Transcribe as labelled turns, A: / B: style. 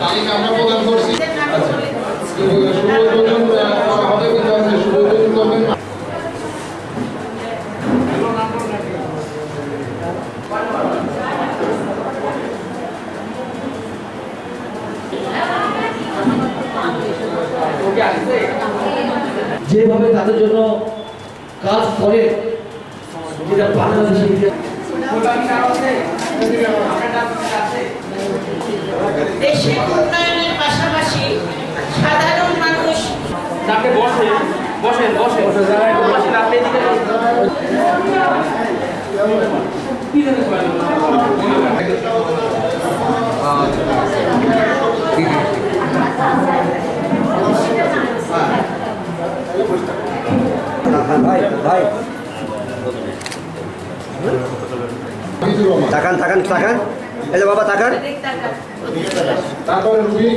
A: Mic আমরা প্রদান করছি
B: যেভাবে তাদের জন্য কাজ করে যেটা ইতিহাস
C: দেশের উন্নয়নের পাশাপাশি সাধারণ মানুষ
D: আপনি বসেন বসেন। বসেন বসেন। আপনি
E: ভাই ভাই। তাকান তাকান তাকান। এই বাবা তাকান।
A: তারপরে রুবি